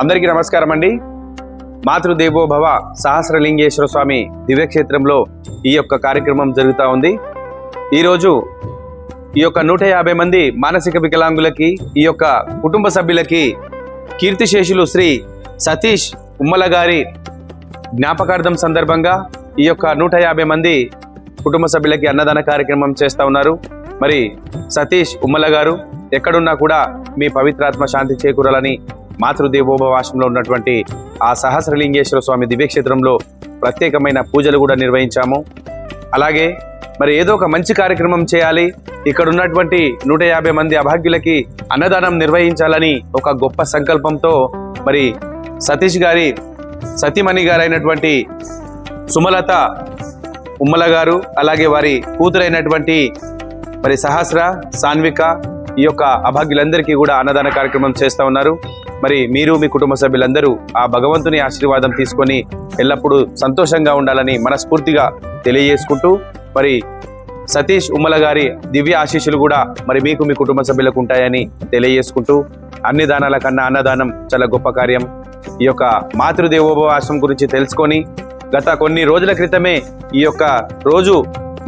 అందరికీ నమస్కారం అండి. మాతృదేవో భవ సహస్రలింగేశ్వర స్వామి దివ్యక్షేత్రంలో ఈ యొక్క కార్యక్రమం జరుగుతూ ఉంది. ఈరోజు ఈ యొక్క నూట యాభై మంది మానసిక వికలాంగులకి ఈ యొక్క కుటుంబ సభ్యులకి కీర్తిశేషులు శ్రీ సతీష్ ఉమ్మల గారి జ్ఞాపకార్థం సందర్భంగా ఈ యొక్క నూట యాభై మంది కుటుంబ సభ్యులకి అన్నదాన కార్యక్రమం చేస్తూ ఉన్నారు. మరి సతీష్ ఉమ్మల గారు ఎక్కడున్నా కూడా మీ పవిత్రాత్మ శాంతి చేకూరాలని మాతృదేవోభవాసంలో ఉన్నటువంటి ఆ సహస్రలింగేశ్వర స్వామి దివ్యక్షేత్రంలో ప్రత్యేకమైన పూజలు కూడా నిర్వహించాము. అలాగే మరి ఏదో ఒక మంచి కార్యక్రమం చేయాలి. ఇక్కడ ఉన్నటువంటి నూట యాభై మంది అభాగ్యులకి అన్నదానం నిర్వహించాలని ఒక గొప్ప సంకల్పంతో మరి సతీష్ గారి సతీమణి గారైనటువంటి సుమలత ఉమ్మల గారు అలాగే వారి కూతురైనటువంటి మరి సహస్ర సాన్విక ఈ యొక్క అభాగ్యులందరికీ కూడా అన్నదాన కార్యక్రమం చేస్తూ ఉన్నారు. మరి మీరు మీ కుటుంబ సభ్యులందరూ ఆ భగవంతుని ఆశీర్వాదం తీసుకొని ఎల్లప్పుడూ సంతోషంగా ఉండాలని మనస్ఫూర్తిగా తెలియజేసుకుంటూ మరి సతీష్ ఉమ్మల గారి దివ్య ఆశీస్సులు కూడా మరి మీకు మీ కుటుంబ సభ్యులకు ఉంటాయని తెలియజేసుకుంటూ అన్ని దానాల కన్నా అన్నదానం చాలా గొప్ప కార్యం. ఈ యొక్క మాతృదేవోపవాసం గురించి తెలుసుకొని గత కొన్ని రోజుల క్రితమే ఈ యొక్క రోజు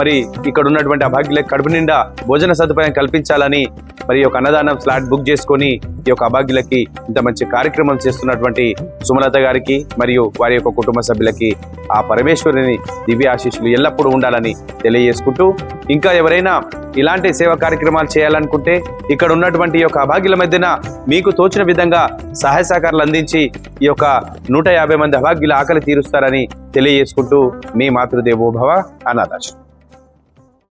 మరి ఇక్కడ ఉన్నటువంటి అభాగ్యులకు కడుపు నిండా భోజన సదుపాయం కల్పించాలని మరి ఒక యొక్క అన్నదానం స్లాట్ బుక్ చేసుకొని ఈ యొక్క అభాగ్యులకి ఇంత మంచి కార్యక్రమం చేస్తున్నటువంటి సుమలత గారికి మరియు వారి యొక్క కుటుంబ సభ్యులకి ఆ పరమేశ్వరుని దివ్య ఆశీస్సులు ఎల్లప్పుడూ ఉండాలని తెలియజేసుకుంటూ ఇంకా ఎవరైనా ఇలాంటి సేవా కార్యక్రమాలు చేయాలనుకుంటే ఇక్కడ ఉన్నటువంటి యొక్క అభాగ్యుల మధ్యన మీకు తోచిన విధంగా సహాయ సహకారాలు అందించి ఈ యొక్క నూట యాభై మంది అభాగ్యుల ఆకలి తీరుస్తారని తెలియజేసుకుంటూ మీ మాతృదేవోభవ అనాథాశ్రమం.